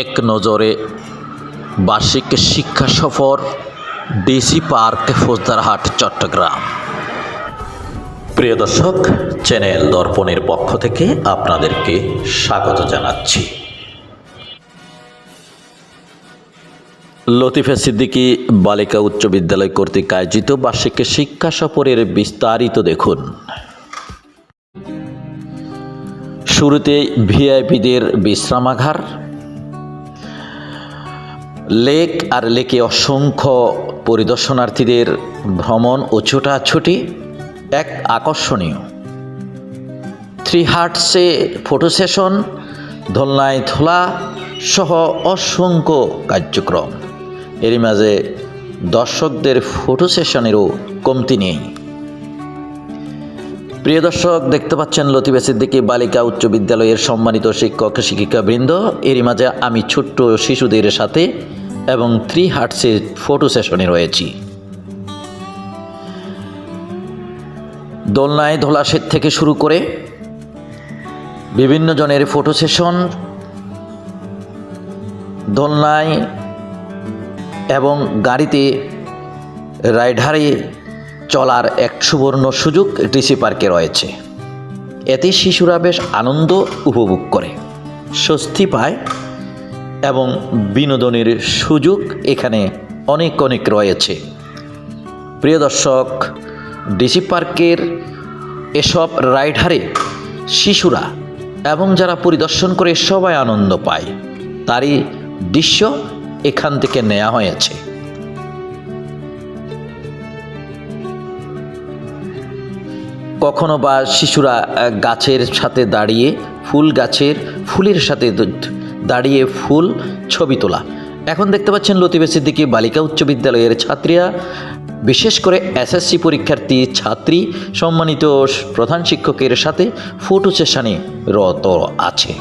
এক নজরে বার্ষিক শিক্ষা সফর ডিসি পার্ক ফৌজদারহাট, চট্টগ্রাম। প্রিয় দর্শক, চ্যানেল দর্পণের পক্ষ থেকে আপনাদেরকে স্বাগত জানাচ্ছি। লতিফা সিদ্দিকী বালিকা উচ্চ বিদ্যালয় কর্তৃক আয়োজিত বার্ষিক শিক্ষা সফরের বিস্তারিত দেখুন। শুরুতে ভিআইপিদের বিশ্রামাগার লেক আর লেকে অসংখ্য পরিদর্শনার্থীদের ভ্রমণ ও ছোটাছুটি এক আকর্ষণীয়। থ্রি হার্টসে ফটো সেশন ধোলনায় ধোলা সহ অসংখ্য কার্যক্রম। এরই মাঝে দর্শকদের ফটো সেশনেরও কমতি নেই। প্রিয় দর্শক, দেখতে পাচ্ছেন লতিফা সিদ্দিকী, বালিকা উচ্চ বিদ্যালয়ের সম্মানিত শিক্ষক শিক্ষিকাবৃন্দ। এরই মাঝে আমি ছোট্ট শিশুদের সাথে এবং থ্রি হার্টসের ফটো সেশনে রয়েছি। দোলনায় ধোলাশের থেকে শুরু করে বিভিন্ন জনের ফটো সেশন দোলনায় এবং গাড়িতে রাইডারে চলার এক সুবর্ণ সুযোগ ডিসি পার্কে রয়েছে। এতে শিশুরা বেশ আনন্দ উপভোগ করে। স্বস্তি পায় এবং বিনোদনের সুযোগ এখানে অনেক অনেক রয়েছে। প্রিয় দর্শক, ডিসি পার্কের এসব রাইডারে শিশুরা এবং যারা পরিদর্শন করে সবাই আনন্দ পায়, তারই দৃশ্য এখান থেকে নেওয়া হয়েছে। কখনো বা শিশুরা গাছের সাথে দাঁড়িয়ে, ফুল গাছের, ফুলের সাথে দাঁড়িয়ে ফুল ছবি তোলা। এখন দেখতে পাচ্ছেন লতিফা সিদ্দিকী বালিকা উচ্চ বিদ্যালয়ের ছাত্রীরা, বিশেষ করে এসএসসি পরীক্ষার্থী ছাত্রী, সম্মানিত প্রধান শিক্ষকের সাথে ফটো সেশনে রত আছে।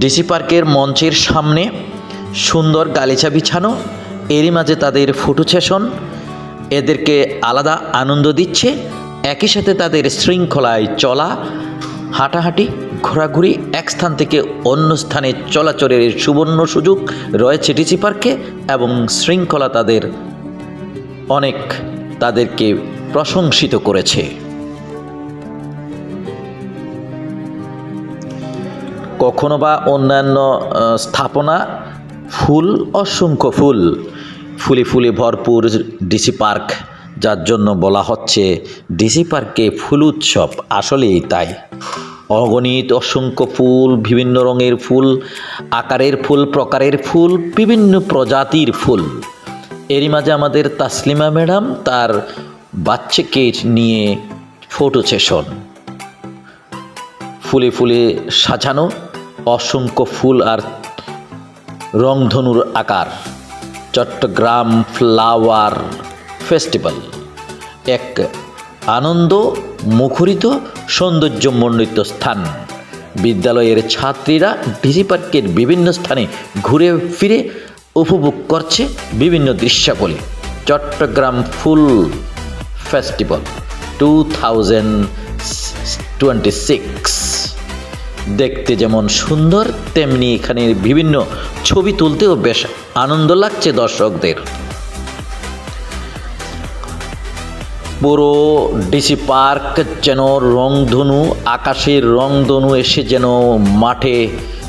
ডিসি পার্কের মঞ্চের সামনে সুন্দর গালিচা বিছানো, এরই মাঝে তাদের ফটো সেশন এদেরকে আলাদা আনন্দ দিচ্ছে, একই সাথে তাদের শৃঙ্খলায় চলা হাঁটাহাঁটি, ঘোরাঘুরি এক স্থান থেকে অন্য স্থানে চলাচলের সুবর্ণ সুযোগ রয়েছে ডিসি পার্কে এবং শৃঙ্খলা তাদের অনেক তাদেরকে প্রশংসিত করেছে। কখনো বা অন্যান্য স্থাপনা, ফুল, অসংখ্য ফুল, ফুলে ফুলে ভরপুর ডিসি পার্ক যার জন্য বলা হচ্ছে ডিসি পার্কে ফুল উৎসব আসলেই তাই। অগণিত অসংখ্য ফুল, বিভিন্ন রঙের ফুল, আকারের ফুল, প্রকারের ফুল, বিভিন্ন প্রজাতির ফুল। এরই মাঝে আমাদের তাসলিমা ম্যাডাম তার বাচ্চাকে নিয়ে ফটো সেশন ফুলে ফুলে সাজানো অসংখ্য ফুল আর রংধনুর আকার। চট্টগ্রাম ফ্লাওয়ার ফেস্টিভ্যাল এক আনন্দ মুখরিত সৌন্দর্যমণ্ডিত স্থান। বিদ্যালয়ের ছাত্রীরা ডিসি পার্কের বিভিন্ন স্থানে ঘুরে ফিরে উপভোগ করছে বিভিন্ন দৃশ্যাবলী। চট্টগ্রাম ফুল festival two thousand twenty six. দেখতে যেমন সুন্দর, তেমনি এখানে বিভিন্ন ছবি তুলতেও বেশ আনন্দ লাগছে দর্শকদের। পুরো ডিসি পার্ক যেন রংধনু, আকাশের রংধনু এসে যেন মাঠে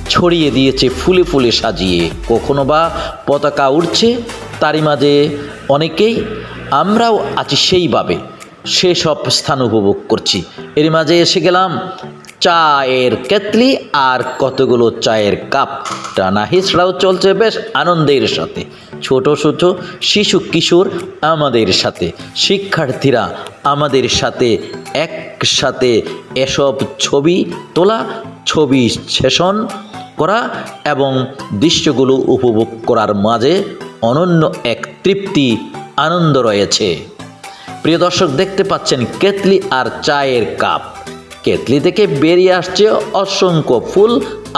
ছড়িয়ে দিয়েছে, ফুলে ফুলে সাজিয়ে। কখনো বা পতাকা উঠছে তারই মাঝে অনেকেই আমরাও আছি সেইভাবে। সেসব স্থান উপভোগ করছি। এর মাঝে এসে গেলাম চায়ের কেতলি আর কতগুলো চায়ের কাপ। টানা হিসড়াও চলছে বেশ আনন্দের সাথে। ছোট ছোট শিশু কিশোর আমাদের সাথে। শিক্ষার্থীরা আমাদের সাথে একসাথে এসব ছবি তোলা, ছবি সেশন করা এবং দৃশ্যগুলো উপভোগ করার মাঝে অনন্য এক তৃপ্তি, আনন্দ রয়েছে। প্রিয় দর্শক, দেখতে পাচ্ছেন কেতলি আর চায়ের কাপ। কেতলি থেকে বেরিয়ে আসছে অসংখ্য ফুল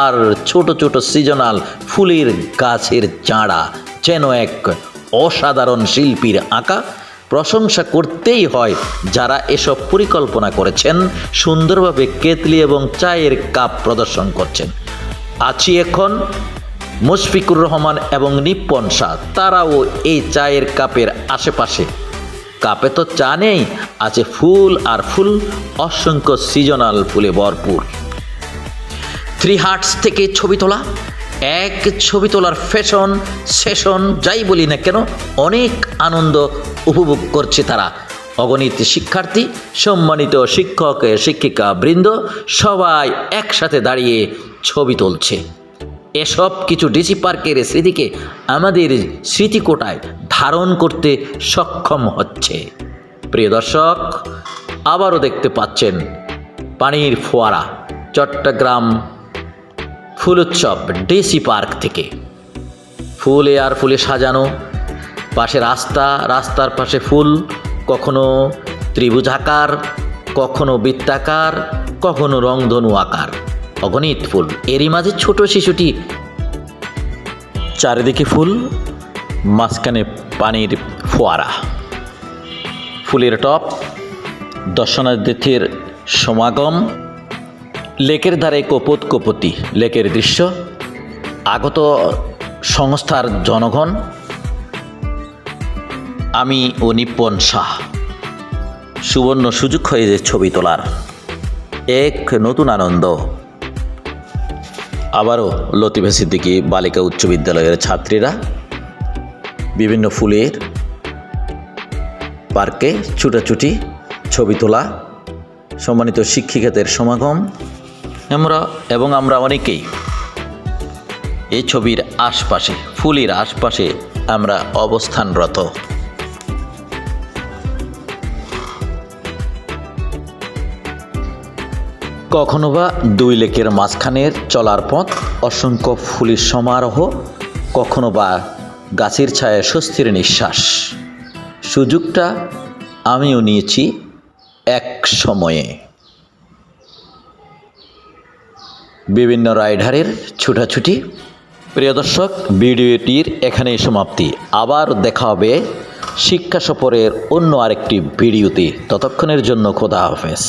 আর ছোট ছোট সিজনাল ফুলের গাছের চারা যেন এক অসাধারণ শিল্পীর আঁকা। প্রশংসা করতেই হয় যারা এসব পরিকল্পনা করেছেন, সুন্দরভাবে কেতলি এবং চায়ের কাপ প্রদর্শন করছেন। আছি এখন মুশফিকুর রহমান এবং নিপ্পন শাহ তারাও এই চায়ের কাপের আশেপাশে কাপে তো চা নেই, আছে ফুল আর ফুল অসংখ্য সিজনাল ফুলে ভরপুর। থ্রি হার্টস থেকে ছবি তোলা, এক ছবি তোলার ফ্যাশন সেশন যাই বলি না কেন, অনেক আনন্দ উপভোগ করছে তারা। অগণিত শিক্ষার্থী, সম্মানিত শিক্ষক, শিক্ষিকা, বৃন্দ সবাই একসাথে দাঁড়িয়ে ছবি তুলছে। এসব কিছু ডিসি পার্কের স্মৃতিকে আমাদের স্মৃতিকোটায় ধারণ করতে সক্ষম হচ্ছে। প্রিয় দর্শক, আবারও দেখতে পাচ্ছেন পানির ফোয়ারা, চট্টগ্রাম ফুল উৎসব ডিসি পার্ক থেকে। ফুলে আর ফুলে সাজানো, পাশে রাস্তা, রাস্তার পাশে ফুল, কখনো ত্রিভুজ আকার, কখনো বৃত্তাকার, কখনো রংধনু আকার। অগণিত ফুল। এরই মাঝে ছোট শিশুটি চারিদিকে ফুল, মাঝখানে পানির ফোয়ারা। ফুলের টপ, দর্শনার্থীর সমাগম, লেকের ধারে কপত কপতি লেকের দৃশ্য, আগত সংস্থার জনগণ, আমি ও নিপ্পন শাহ। সুবর্ণ সুযোগ হয়ে যে ছবি তোলার এক নতুন আনন্দ। আবারও লতিফা সিদ্দিকী বালিকা উচ্চ বিদ্যালয়ের ছাত্রীরা বিভিন্ন ফুলের পার্কে ছুটাছুটি, ছবি তোলা, সম্মানিত শিক্ষিকাদের সমাগম। আমরা এবং আমরা অনেকেই এই ছবির আশপাশে, ফুলের আশপাশে আমরা অবস্থানরত। কখনো বা দুই লেকের মাঝখানের চলার পথ, অসংখ্য ফুলের সমারোহ, কখনো বা গাছের ছায়ায় স্বস্তির নিঃশ্বাস। সুযোগটা আমিও নিয়েছি এক সময়ে। বিভিন্ন রাইডারের ছুটাছুটি। প্রিয় দর্শক, ভিডিওটির এখানেই সমাপ্তি। আবার দেখা হবে শিক্ষা সফরের অন্য আরেকটি ভিডিওতে। ততক্ষণের জন্য খোদা হাফেজ।